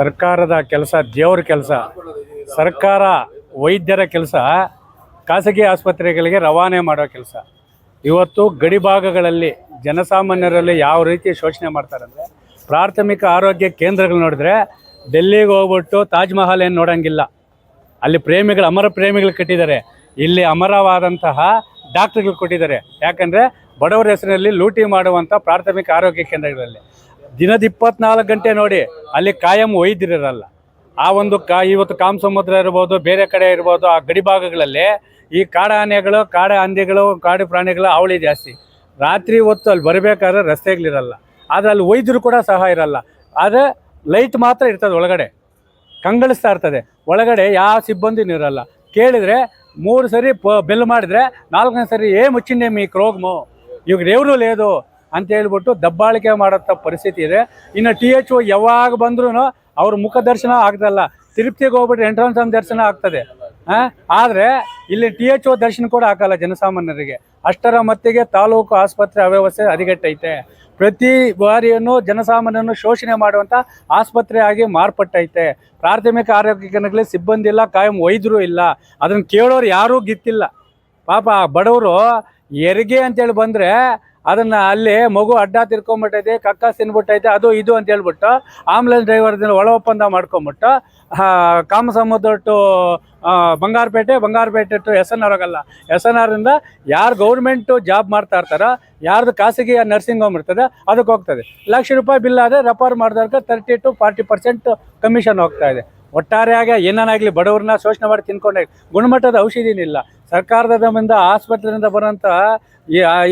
ಸರ್ಕಾರದ ಕೆಲಸ, ದೇವ್ರ ಕೆಲಸ, ಸರ್ಕಾರ ವೈದ್ಯರ ಕೆಲಸ, ಖಾಸಗಿ ಆಸ್ಪತ್ರೆಗಳಿಗೆ ರವಾನೆ ಮಾಡೋ ಕೆಲಸ. ಇವತ್ತು ಗಡಿ ಭಾಗಗಳಲ್ಲಿ ಜನಸಾಮಾನ್ಯರಲ್ಲಿ ಯಾವ ರೀತಿ ಶೋಷಣೆ ಮಾಡ್ತಾರೆ ಅಂದರೆ, ಪ್ರಾಥಮಿಕ ಆರೋಗ್ಯ ಕೇಂದ್ರಗಳು ನೋಡಿದ್ರೆ ಡೆಲ್ಲಿಗೆ ಹೋಗ್ಬಿಟ್ಟು ತಾಜ್ ಮಹಲ್ ಏನು ನೋಡೋಂಗಿಲ್ಲ. ಅಲ್ಲಿ ಪ್ರೇಮಿಗಳು, ಅಮರ ಪ್ರೇಮಿಗಳು ಕಟ್ಟಿದ್ದಾರೆ. ಇಲ್ಲಿ ಅಮರವಾದಂತಹ ಡಾಕ್ಟ್ರುಗಳು ಕೊಟ್ಟಿದ್ದಾರೆ. ಯಾಕಂದರೆ ಬಡವರ ಹೆಸರಿನಲ್ಲಿ ಲೂಟಿ ಮಾಡುವಂಥ ಪ್ರಾಥಮಿಕ ಆರೋಗ್ಯ ಕೇಂದ್ರಗಳಲ್ಲಿ. ದಿನದ ಇಪ್ಪತ್ನಾಲ್ಕು ಗಂಟೆ ನೋಡಿ, ಅಲ್ಲಿ ಕಾಯಂ ಒಯ್ದಿರಲ್ಲ. ಆ ಒಂದು ಕಾ, ಇವತ್ತು ಕಾಮ ಸಮುದ್ರ ಇರ್ಬೋದು, ಬೇರೆ ಕಡೆ ಇರ್ಬೋದು, ಆ ಗಡಿ ಭಾಗಗಳಲ್ಲಿ ಈ ಕಾಡ ಆನೆಗಳು, ಕಾಡ ಹಂದಿಗಳು, ಕಾಡು ಪ್ರಾಣಿಗಳು ಅವಳಿ ಜಾಸ್ತಿ. ರಾತ್ರಿ ಹೊತ್ತು ಅಲ್ಲಿ ಬರಬೇಕಾದ್ರೆ ರಸ್ತೆಗಳಿರಲ್ಲ. ಆದರೆ ಅಲ್ಲಿ ಒಯ್ದರೂ ಕೂಡ ಸಹ ಇರಲ್ಲ. ಆದರೆ ಲೈಟ್ ಮಾತ್ರ ಇರ್ತದೆ ಒಳಗಡೆ. ಕಂಗಳಿಸ್ತಾ ಇರ್ತದೆ. ಒಳಗಡೆ ಯಾವ ಸಿಬ್ಬಂದಿನೂ ಇರಲ್ಲ. ಕೇಳಿದರೆ ಮೂರು ಸರಿ ಪ, ಬೆಲ್ ಮಾಡಿದರೆ ನಾಲ್ಕನೇ ಸರಿ ಏ ಮುಚ್ಚಿಂಡೆ ಈ ಕ್ರೋಗ್ಮು. ಇವಾಗ ರೇವ್ರು ಲೇದು. ಅಂತ ಹೇಳ್ಬಿಟ್ಟು ದಬ್ಬಾಳಿಕೆ ಮಾಡುತ್ತ ಪರಿಸ್ಥಿತಿ ಇದೆ. ಇನ್ನು ಟಿ ಎಚ್ ಒ ಯಾವಾಗ ಬಂದ್ರೂ ಅವ್ರ ಮುಖ ದರ್ಶನ ಆಗ್ದಲ್ಲ. ತಿರುಪ್ತಿಗೆ ಹೋಗ್ಬಿಟ್ಟು ಎಂಟ್ರನ್ಸ್ ದರ್ಶನ ಆಗ್ತದೆ. ಆದರೆ ಇಲ್ಲಿ ಟಿ ಎಚ್ ಒ ದರ್ಶನ ಕೂಡ ಹಾಕಲ್ಲ ಜನಸಾಮಾನ್ಯರಿಗೆ. ಅಷ್ಟರ ಮಟ್ಟಿಗೆ ತಾಲೂಕು ಆಸ್ಪತ್ರೆ ಅವ್ಯವಸ್ಥೆ ಹದಗೆಟ್ಟೈತೆ ಪ್ರತಿ ಬಾರಿಯನ್ನು ಜನಸಾಮಾನ್ಯರನ್ನು ಶೋಷಣೆ ಮಾಡುವಂಥ ಆಸ್ಪತ್ರೆ ಆಗಿ ಮಾರ್ಪಟ್ಟೈತೆ. ಪ್ರಾಥಮಿಕ ಆರೋಗ್ಯ ಕೇಂದ್ರಗಳಲ್ಲಿ ಸಿಬ್ಬಂದಿ ಇಲ್ಲ, ಕಾಯಂ ವೈದ್ಯರು ಇಲ್ಲ. ಅದನ್ನು ಕೇಳೋರು ಯಾರೂ ಗಿತ್ತಿಲ್ಲ. ಪಾಪ ಬಡವರು, ಹೆರಿಗೆ ಅಂತೇಳಿ ಬಂದರೆ ಅದನ್ನು ಅಲ್ಲಿ ಮಗು ಅಡ್ಡ ತಿರ್ಕೊಂಡ್ಬಿಟ್ಟೈತೆ ಕಕ್ಕ ತಿನ್ಬಿಟ್ಟೈತೆ, ಅದು ಇದು ಅಂತ ಹೇಳ್ಬಿಟ್ಟು ಆಂಬುಲೆನ್ಸ್ ಡ್ರೈವರ್ದಿಂದ ಒಳ ಒಪ್ಪಂದ ಮಾಡ್ಕೊಂಬಿಟ್ಟು Kamasamudra to Bangarapet Bangarapet to S N R ಆಗಲ್ಲ. ಎಸ್ ಎನ್ ಆರಿಂದ ಯಾರು ಗೌರ್ಮೆಂಟು ಜಾಬ್ ಮಾಡ್ತಾ ಇರ್ತಾರ, ಯಾರ್ದು ಖಾಸಗಿ ನರ್ಸಿಂಗ್ ಹೋಮ್ ಇರ್ತದೆ, ಅದಕ್ಕೆ ಹೋಗ್ತದೆ. ಲಕ್ಷ ರೂಪಾಯಿ ಬಿಲ್ ಆದರೆ refer ಮಾಡಿದವ್ರಿಗೆ thirty to forty percent commission ಹೋಗ್ತಾ ಇದೆ. ಒಟ್ಟಾರೆಯಾಗಿ ಏನಾಗಲಿ ಬಡವ್ರನ್ನ ಶೋಷಣೆ ಮಾಡಿ ತಿನ್ಕೊಂಡೆ, ಗುಣಮಟ್ಟದ ಔಷಧಿನಿಲ್ಲ ಸರ್ಕಾರದಿಂದ ಆಸ್ಪತ್ರೆಯಿಂದ ಬರೋಂಥ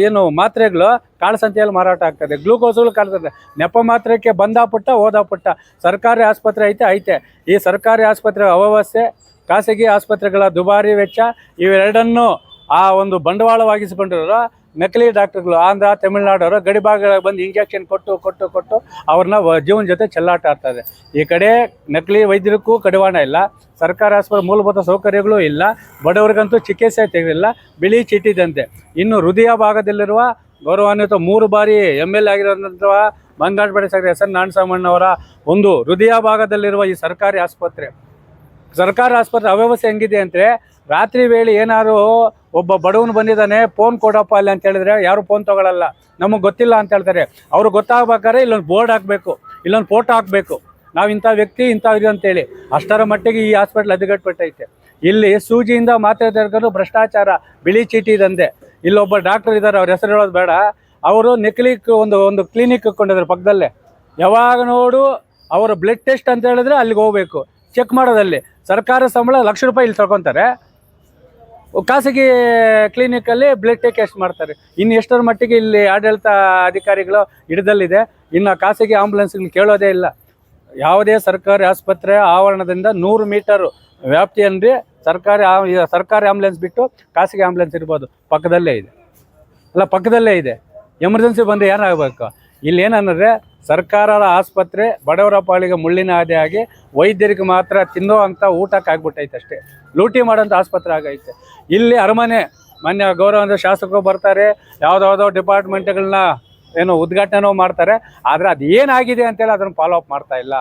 ಏನು ಮಾತ್ರೆಗಳು ಕಾಳಸಂತೆಯಲ್ಲಿ ಮಾರಾಟ ಆಗ್ತದೆ. ಗ್ಲೂಕೋಸ್ಗಳು ಕಾಣ್ತದೆ ನೆಪ ಮಾತ್ರಕ್ಕೆ ಬಂದ ಪುಟ್ಟ, ಹೋದ ಪುಟ್ಟ. ಸರ್ಕಾರಿ ಆಸ್ಪತ್ರೆ ಐತೆ ಐತೆ. ಈ ಸರ್ಕಾರಿ ಆಸ್ಪತ್ರೆ ಅವ್ಯವಸ್ಥೆ ಖಾಸಗಿ ಆಸ್ಪತ್ರೆಗಳ ದುಬಾರಿ ವೆಚ್ಚ, ಇವೆರಡನ್ನು ಆ ಒಂದು ಬಂಡವಾಳವಾಗಿಸಿಕೊಂಡಿರೋ ನಕಲಿ ಡಾಕ್ಟರ್ಗಳು ಆಂಧ್ರ, ತಮಿಳ್ನಾಡವರು ಗಡಿ ಭಾಗಗಳಿಗೆ ಬಂದು ಇಂಜೆಕ್ಷನ್ ಕೊಟ್ಟು ಕೊಟ್ಟು ಕೊಟ್ಟು ಅವ್ರನ್ನ ಜೀವನ ಜೊತೆ ಚೆಲ್ಲಾಟ ಆಡ್ತದೆ ಈ ಕಡೆ ನಕಲಿ ವೈದ್ಯರಿಗೂ ಕಡಿವಾಣ ಇಲ್ಲ. ಸರ್ಕಾರಿ ಆಸ್ಪತ್ರೆ ಮೂಲಭೂತ ಸೌಕರ್ಯಗಳು ಇಲ್ಲ. ಬಡವರಿಗಂತೂ ಚಿಕಿತ್ಸೆ ತೆಗೆದಿಲ್ಲ. ಬಿಳಿ ಚೀಟಿದಂತೆ. ಇನ್ನು ಹೃದಯ ಭಾಗದಲ್ಲಿರುವ ಗೌರವಾನ್ವಿತ ಮೂರು ಬಾರಿ M L A Bangarapet sir S N ನಾರಾಯಣಸ್ವಾಮಣ್ಣವರ ಒಂದು ಹೃದಯ ಭಾಗದಲ್ಲಿರುವ ಈ ಸರ್ಕಾರಿ ಆಸ್ಪತ್ರೆ ಸರ್ಕಾರ ಆಸ್ಪತ್ರೆ ಅವ್ಯವಸ್ಥೆ ಹೆಂಗಿದೆ ಅಂದರೆ ರಾತ್ರಿ ವೇಳೆ ಏನಾದ್ರು ಒಬ್ಬ ಬಡವನು ಬಂದಿದ್ದಾನೆ ಫೋನ್ ಕೊಡಪ್ಪ ಅಲ್ಲಿ ಅಂತ ಹೇಳಿದ್ರೆ ಯಾರು ಫೋನ್ ತಗೊಳಲ್ಲ. ನಮಗೆ ಗೊತ್ತಿಲ್ಲ ಅಂತ ಹೇಳ್ತಾರೆ. ಅವ್ರು ಗೊತ್ತಾಗ್ಬೇಕಾದ್ರೆ ಇಲ್ಲೊಂದು ಬೋರ್ಡ್ ಹಾಕಬೇಕು, ಇಲ್ಲೊಂದು ಫೋಟೋ ಹಾಕಬೇಕು. ನಾವು ಇಂಥ ವ್ಯಕ್ತಿ, ಇಂಥ ಇದು ಅಂತೇಳಿ ಅಷ್ಟರ ಮಟ್ಟಿಗೆ ಈ ಹಾಸ್ಪಿಟ್ಲ್ ಹದಗೆಟ್ಬಿಟ್ಟೈತೆ ಇಲ್ಲಿ ಸೂಜಿಯಿಂದ ಮಾತ್ರೆ ತೆಗೆದು ಭ್ರಷ್ಟಾಚಾರ, ಬಿಳಿ ಚೀಟಿ ಇದಂದೆ ಇಲ್ಲೊಬ್ಬ ಡಾಕ್ಟರ್ ಇದ್ದಾರೆ, ಅವ್ರ ಹೆಸರು ಹೇಳೋದು ಬೇಡ. ಅವರು ನೆಕ್ಲಿಕ್ ಒಂದು ಒಂದು ಕ್ಲಿನಿಕ್ ಕೊಂಡಿದ್ದಾರೆ ಪಕ್ಕದಲ್ಲೇ. ಯಾವಾಗ ನೋಡು, ಅವರ ಬ್ಲಡ್ ಟೆಸ್ಟ್ ಅಂತ ಹೇಳಿದ್ರೆ ಅಲ್ಲಿಗೆ ಹೋಗ್ಬೇಕು. ಚೆಕ್ ಮಾಡೋದಲ್ಲಿ ಸರ್ಕಾರ ಸಂಬಳ ಲಕ್ಷ ರೂಪಾಯಿ ಇಲ್ಲಿ ತಗೊತಾರೆ. ಖಾಸಗಿ ಕ್ಲಿನಿಕಲ್ಲಿ ಬ್ಲಡ್ ಟೆಸ್ಟ್ ಮಾಡ್ತಾರೆ. ಇನ್ನು ಎಷ್ಟರ ಮಟ್ಟಿಗೆ ಇಲ್ಲಿ ಆಡಳಿತ ಅಧಿಕಾರಿಗಳು ಹಿಡಿದಲ್ಲಿದೆ. ಇನ್ನು ಖಾಸಗಿ ಆಂಬುಲೆನ್ಸ್ಗಳು ಕೇಳೋದೇ ಇಲ್ಲ. ಯಾವುದೇ ಸರ್ಕಾರಿ ಆಸ್ಪತ್ರೆ ಆವರಣದಿಂದ ನೂರು ಮೀಟರು ವ್ಯಾಪ್ತಿಯಲ್ಲಿ ಸರ್ಕಾರಿ ಸರ್ಕಾರಿ ಆಂಬುಲೆನ್ಸ್ ಬಿಟ್ಟು ಖಾಸಗಿ ಆಂಬುಲೆನ್ಸ್ ಇರ್ಬೋದು. ಪಕ್ಕದಲ್ಲೇ ಇದೆ. ಅಲ್ಲ, ಪಕ್ಕದಲ್ಲೇ ಇದೆ. ಎಮರ್ಜೆನ್ಸಿ ಬಂದರೆ ಏನಾಗಬೇಕು ಇಲ್ಲಿ ಏನಂದರೆ ಸರ್ಕಾರದ ಆಸ್ಪತ್ರೆ ಬಡವರ ಪಾಳಿಗೆ ಮುಳ್ಳಿನ ಹಾದಿಯಾಗಿ ವೈದ್ಯರಿಗೆ ಮಾತ್ರ ತಿನ್ನೋ ಅಂತ ಊಟಕ್ಕೆ ಆಗ್ಬಿಟ್ಟೈತೆ ಅಷ್ಟೇ. ಲೂಟಿ ಮಾಡೋಂಥ ಆಸ್ಪತ್ರೆ ಆಗೈತೆ. ಇಲ್ಲಿ ಅರಮನೆ, ಮಾನ್ಯ ಗೌರವ ಶಾಸಕರು ಬರ್ತಾರೆ, ಯಾವುದಾವುದೋ ಡಿಪಾರ್ಟ್ಮೆಂಟ್ಗಳನ್ನ ಏನು ಉದ್ಘಾಟನೆ ಮಾಡ್ತಾರೆ, ಆದರೆ ಅದು ಏನಾಗಿದೆ ಅಂತೇಳಿ ಅದನ್ನು ಫಾಲೋ ಅಪ್ ಮಾಡ್ತಾ ಇಲ್ಲ.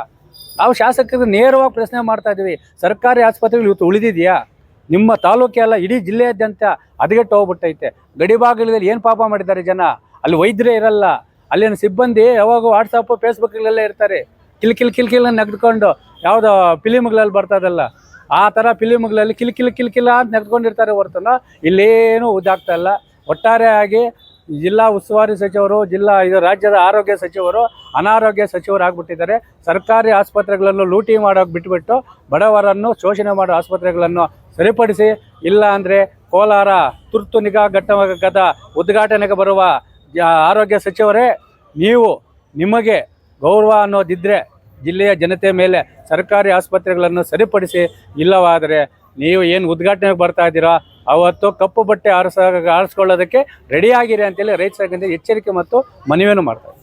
ನಾವು ಶಾಸಕರಿಗೆ ನೇರವಾಗಿ ಪ್ರಶ್ನೆ ಮಾಡ್ತಾ ಇದ್ದೀವಿ, ಸರ್ಕಾರಿ ಆಸ್ಪತ್ರೆಗಳು ಇವತ್ತು ಉಳಿದಿದೆಯಾ? ನಿಮ್ಮ ತಾಲೂಕೆ ಅಲ್ಲ, ಇಡೀ ಜಿಲ್ಲೆಯಾದ್ಯಂತ ಅದಗೆಟ್ಟು ಹೋಗ್ಬಿಟ್ಟೈತೆ. ಗಡಿ ಭಾಗಗಳಲ್ಲಿ ಏನು ಪಾಪ ಮಾಡಿದ್ದಾರೆ ಜನ? ಅಲ್ಲಿ ವೈದ್ಯರೇ ಇರಲ್ಲ. ಅಲ್ಲಿನ ಸಿಬ್ಬಂದಿ ಯಾವಾಗ ವಾಟ್ಸಪ್ ಫೇಸ್ಬುಕ್ಗಳೆಲ್ಲ ಇರ್ತಾರೆ. ಕಿಲ್ ಕಿಲ್ ಕಿಲ್ ಕಿಲ್ ನೆಗೆದುಕೊಂಡು ಯಾವುದೋ ಫಿಲಿಮ್ಗಳಲ್ಲಿ ಬರ್ತದಲ್ಲ, ಆ ಥರ ಫಿಲಿಮ್ಗಳಲ್ಲಿ ಕಿಲ್ ಕಿಲ್ ಕಿಲ್ ಕಿಲ್ಲ ಅಂತ ನೆಗೆದುಕೊಂಡಿರ್ತಾರೆ ಹೊರತನ ಇಲ್ಲೇನೂ ಉದ್ದಾಗ್ತಾ ಇಲ್ಲ. ಒಟ್ಟಾರೆಯಾಗಿ ಜಿಲ್ಲಾ ಉಸ್ತುವಾರಿ ಸಚಿವರು, ಜಿಲ್ಲಾ ಇದು ರಾಜ್ಯದ ಆರೋಗ್ಯ ಸಚಿವರು, ಅನಾರೋಗ್ಯ ಸಚಿವರು ಆಗಿಬಿಟ್ಟಿದ್ದಾರೆ. ಸರ್ಕಾರಿ ಆಸ್ಪತ್ರೆಗಳನ್ನು ಲೂಟಿ ಮಾಡೋಕೆ ಬಿಟ್ಬಿಟ್ಟು ಬಡವರನ್ನು ಶೋಷಣೆ ಮಾಡೋ ಆಸ್ಪತ್ರೆಗಳನ್ನು ಸರಿಪಡಿಸಿ, ಇಲ್ಲ ಅಂದರೆ ಕೋಲಾರ ತುರ್ತು ನಿಗಾ ಘಟ್ಟದ ಉದ್ಘಾಟನೆಗೆ ಬರುವ ಆರೋಗ್ಯ ಸಚಿವರೇ, ನೀವು ನಿಮಗೆ ಗೌರವ ಅನ್ನೋದಿದ್ದರೆ ಜಿಲ್ಲೆಯ ಜನತೆ ಮೇಲೆ ಸರ್ಕಾರಿ ಆಸ್ಪತ್ರೆಗಳನ್ನು ಸರಿಪಡಿಸಿ, ಇಲ್ಲವಾದರೆ ನೀವು ಏನು ಉದ್ಘಾಟನೆಗೆ ಬರ್ತಾ ಇದ್ದೀರಾ? ಅವತ್ತು ಕಪ್ಪು ಬಟ್ಟೆ ಆರಿಸ ಆರಿಸ್ಕೊಳ್ಳೋದಕ್ಕೆ ರೆಡಿಯಾಗಿರಿ ಅಂತೇಳಿ ರೈತ ಸಂಘದಿಂದ ಎಚ್ಚರಿಕೆ ಮತ್ತು ಮನವಿಯನ್ನು ಮಾಡ್ತಾರೆ